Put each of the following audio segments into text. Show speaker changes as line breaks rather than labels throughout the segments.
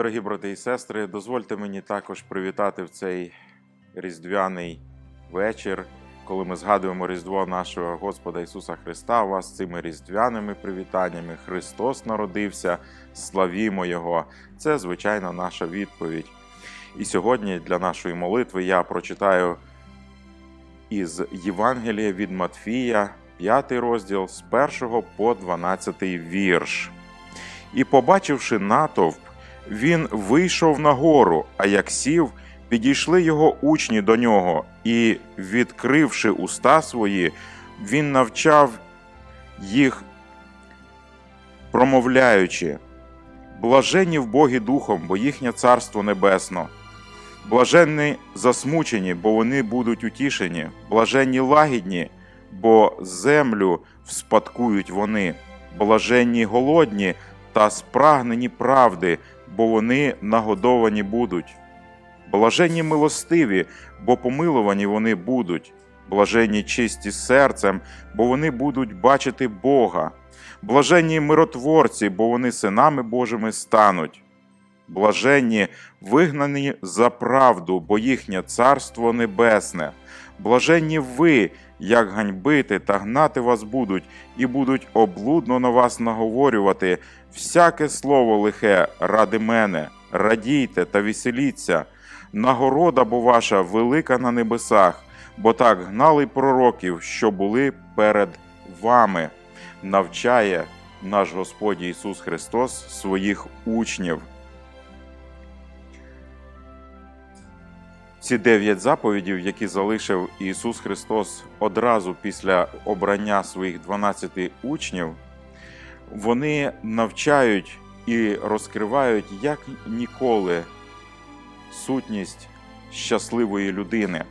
Дорогі брати і сестри, дозвольте мені також привітати в цей різдвяний вечір, коли ми згадуємо Різдво нашого Господа Ісуса Христа. Вас цими різдвяними привітаннями. Христос народився, славімо Його. Це, звичайно, наша відповідь. І сьогодні для нашої молитви я прочитаю із Євангелія від Матфія, 5 розділ з 1 по 12 вірш. І, побачивши натовп, він вийшов на гору, а як сів, підійшли його учні до нього, і, відкривши уста свої, він навчав їх, промовляючи: Блаженні в Богі Духом, бо їхнє царство небесно. Блаженні засмучені, бо вони будуть утішені, блаженні лагідні, бо землю вспадкують вони, блаженні голодні та спрагнені правди, бо вони нагодовані будуть. Блаженні милостиві, бо помилувані вони будуть. Блаженні чисті серцем, бо вони будуть бачити Бога. Блаженні миротворці, бо вони синами Божими стануть. Блаженні вигнані за правду, бо їхнє царство небесне. Блаженні ви, як ганьбити та гнати вас будуть, і будуть облудно на вас наговорювати всяке слово лихе ради мене, радійте та веселіться. Нагорода бо ваша велика на небесах, бо так гнали пророків, що були перед вами, навчає наш Господь Ісус Христос своїх учнів. Ці дев'ять заповідів, які залишив Ісус Христос одразу після обрання своїх 12 учнів, вони навчають і розкривають як ніколи сутність щасливої людини.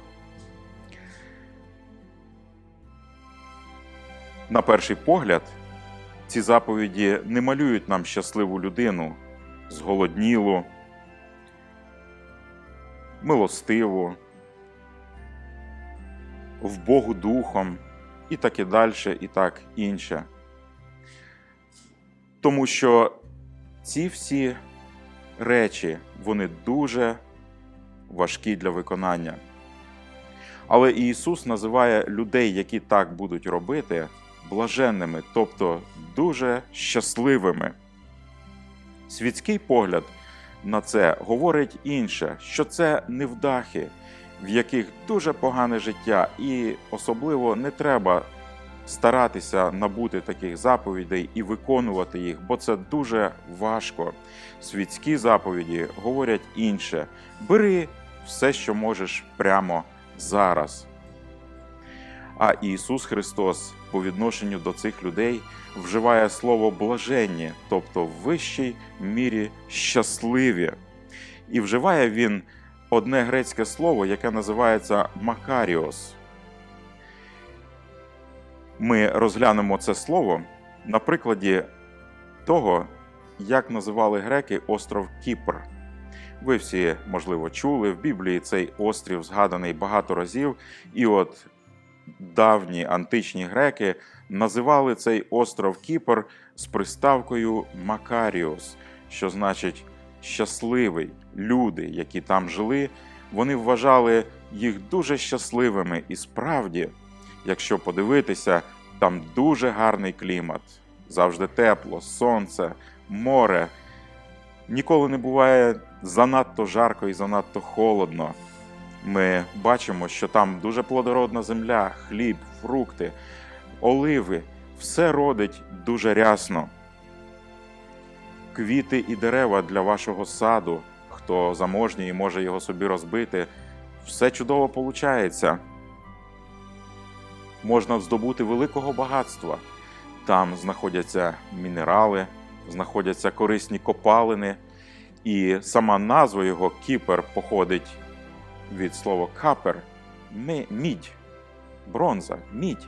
На перший погляд, ці заповіді не малюють нам щасливу людину, зголоднілу, милостиву, в Богу духом і так і далі, і так інше. Тому що ці всі речі вони дуже важкі для виконання. Але Ісус називає людей, які так будуть робити, блаженними, тобто дуже щасливими. Світський погляд на це говорить інше, що це невдахи, в яких дуже погане життя, і особливо не треба старатися набути таких заповідей і виконувати їх, бо це дуже важко. Світські заповіді говорять інше: бери все, що можеш прямо зараз. А Ісус Христос по відношенню до цих людей вживає слово блаженні, тобто в вищій мірі щасливі. І вживає він одне грецьке слово, яке називається макаріос. Ми розглянемо це слово на прикладі того, як називали греки остров Кіпр. Ви всі, можливо, чули в Біблії цей острів згаданий багато разів, і от давні античні греки називали цей остров Кіпр з приставкою Макаріос, що значить щасливий. Люди, які там жили, вони вважали їх дуже щасливими, і справді, якщо подивитися, там дуже гарний клімат, завжди тепло, сонце, море. Ніколи не буває занадто жарко і занадто холодно. Ми бачимо, що там дуже плодородна земля, хліб, фрукти, оливи, все родить дуже рясно. Квіти і дерева для вашого саду, хто заможній і може його собі розбити, все чудово виходить. Можна здобути великого багатства. Там знаходяться мінерали, знаходяться корисні копалини, і сама назва його Кіпер походить від слова капер мідь, бронза, мідь.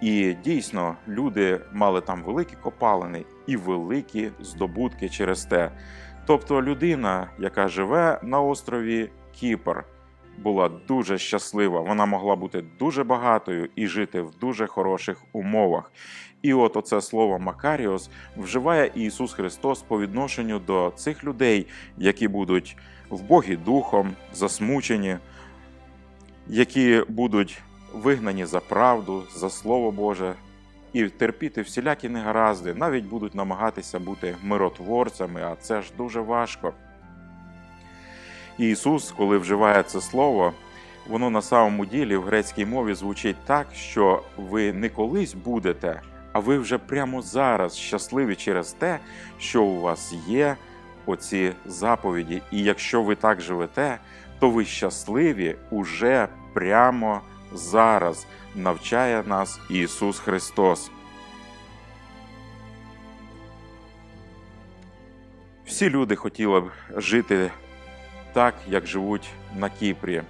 І дійсно люди мали там великі копалини і великі здобутки через те. Тобто людина, яка живе на острові Кіпр, була дуже щаслива. Вона могла бути дуже багатою і жити в дуже хороших умовах. І от оце слово Макаріос вживає Ісус Христос по відношенню до цих людей, які будуть в Богі духом, засмучені, які будуть вигнані за правду, за Слово Боже, і терпіти всілякі негаразди, навіть будуть намагатися бути миротворцями, а це ж дуже важко. І Ісус, коли вживає це слово, воно на самому ділі в грецькій мові звучить так, що ви не колись будете, а ви вже прямо зараз щасливі через те, що у вас є оці заповіді. І якщо ви так живете, то ви щасливі уже прямо зараз, навчає нас Ісус Христос. Всі люди хотіли б жити так, як живуть на Кіпрі.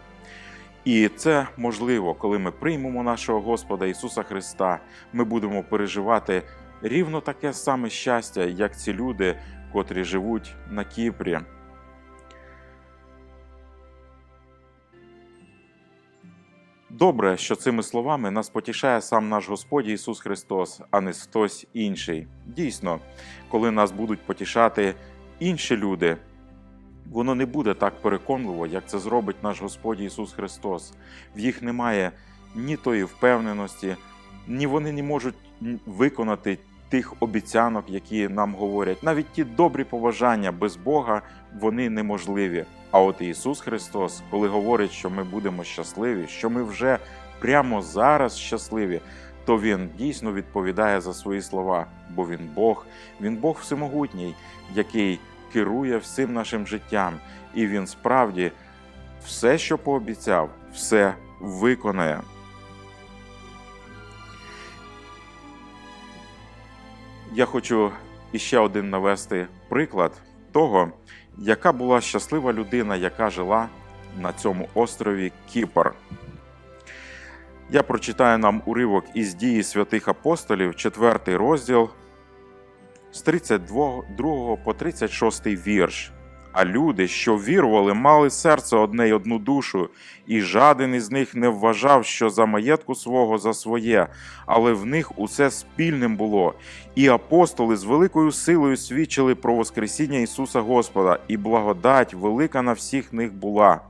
І це можливо, коли ми приймемо нашого Господа Ісуса Христа, ми будемо переживати рівно таке саме щастя, як ці люди, котрі живуть на Кіпрі. Добре, що цими словами нас потішає сам наш Господь Ісус Христос, а не хтось інший. Дійсно, коли нас будуть потішати інші люди, воно не буде так переконливо, як це зробить наш Господь Ісус Христос. В їх немає ні тої впевненості, ні вони не можуть виконати тих обіцянок, які нам говорять. Навіть ті добрі побажання без Бога вони неможливі. А от Ісус Христос, коли говорить, що ми будемо щасливі, що ми вже прямо зараз щасливі, то Він дійсно відповідає за свої слова, бо Він Бог, Він Бог всемогутній, який керує всім нашим життям, і Він справді все, що пообіцяв, все виконає. Я хочу іще один навести приклад того, яка була щаслива людина, яка жила на цьому острові Кіпр. Я прочитаю нам уривок із дії святих апостолів, 4 розділ з 32 по 36 вірш. А люди, що вірували, мали серце одне й одну душу, і жаден із них не вважав, що за маєтку свого за своє, але в них усе спільним було. І апостоли з великою силою свідчили про Воскресіння Ісуса Господа, і благодать велика на всіх них була.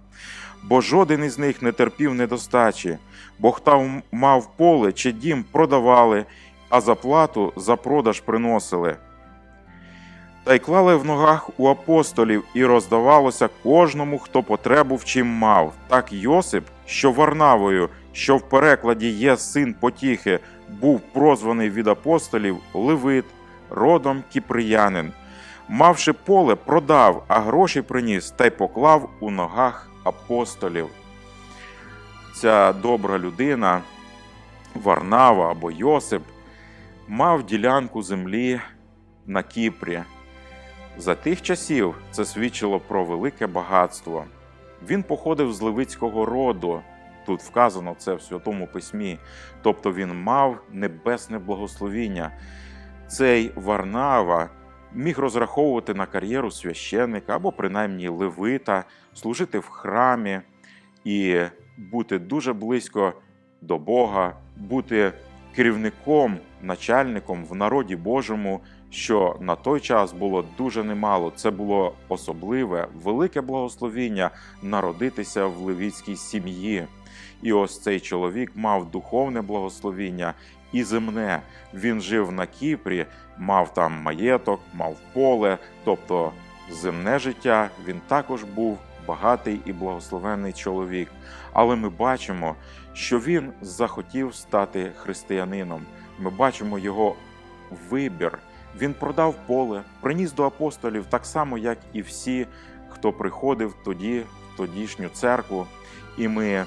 Бо жоден із них не терпів недостачі, бо хто мав поле чи дім продавали, а заплату за продаж приносили та й клали в ногах у апостолів, і роздавалося кожному, хто потребу в чим мав. Так Йосип, що Варнавою, що в перекладі є син потіхи, був прозваний від апостолів Левит, родом кіприянин. Мавши поле, продав, а гроші приніс та й поклав у ногах апостолів. Ця добра людина, Варнава або Йосип, мав ділянку землі на Кіпрі. За тих часів це свідчило про велике багатство. Він походив з левицького роду, тут вказано це в Святому Письмі, тобто він мав небесне благословіння. Цей Варнава міг розраховувати на кар'єру священника або принаймні левита, служити в храмі і бути дуже близько до Бога, бути керівником, начальником в народі Божому що на той час було дуже немало. Це було особливе, велике благословіння народитися в левіцькій сім'ї. І ось цей чоловік мав духовне благословіння і земне. Він жив на Кіпрі, мав там маєток, мав поле, тобто земне життя. Він також був багатий і благословенний чоловік. Але ми бачимо, що він захотів стати християнином. Ми бачимо його вибір. Він продав поле, приніс до апостолів так само, як і всі, хто приходив тоді, в тодішню церкву. І ми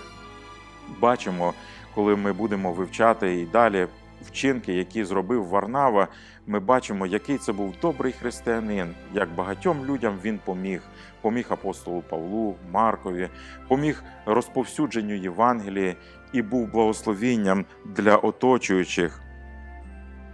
бачимо, коли ми будемо вивчати і далі вчинки, які зробив Варнава, ми бачимо, який це був добрий християнин, як багатьом людям він поміг. Поміг апостолу Павлу, Маркові, поміг розповсюдженню Євангелії і був благословінням для оточуючих.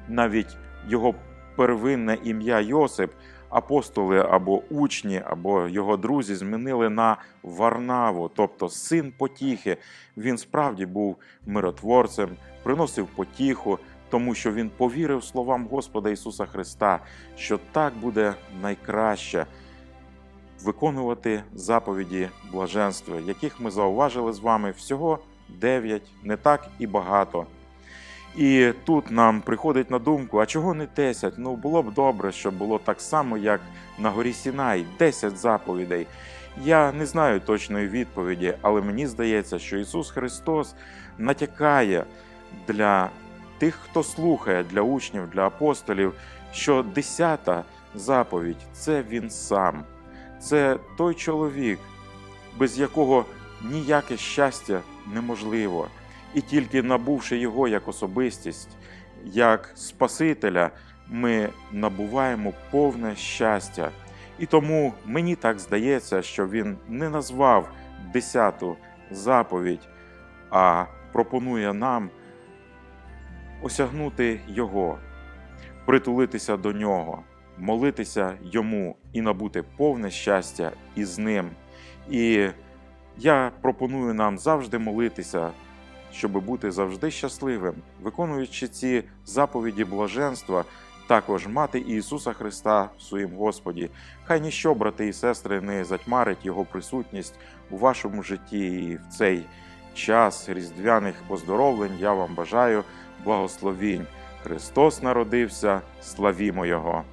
Навіть його первинне ім'я Йосип апостоли або учні, або його друзі змінили на Варнаву, тобто син потіхи. Він справді був миротворцем, приносив потіху, тому що він повірив словам Господа Ісуса Христа, що так буде найкраще виконувати заповіді блаженства, яких ми зауважили з вами всього 9, не так і багато. І тут нам приходить на думку, а чого не 10? Ну було б добре, щоб було так само, як на горі Сінай, 10 заповідей. Я не знаю точної відповіді, але мені здається, що Ісус Христос натякає для тих, хто слухає, для учнів, для апостолів, що десята заповідь це Він сам, це той чоловік, без якого ніяке щастя неможливо. І тільки набувши його як особистість, як Спасителя, ми набуваємо повне щастя. І тому мені так здається, що він не назвав десяту заповідь, а пропонує нам осягнути Його, притулитися до нього, молитися йому і набути повне щастя із ним. І я пропоную нам завжди молитися, щоб бути завжди щасливим, виконуючи ці заповіді блаженства, також мати Ісуса Христа в своїм Господі. Хай ніщо, брати і сестри, не затьмарить Його присутність у вашому житті і в цей час різдвяних поздоровлень. Я вам бажаю благословінь. Христос народився, славімо Його!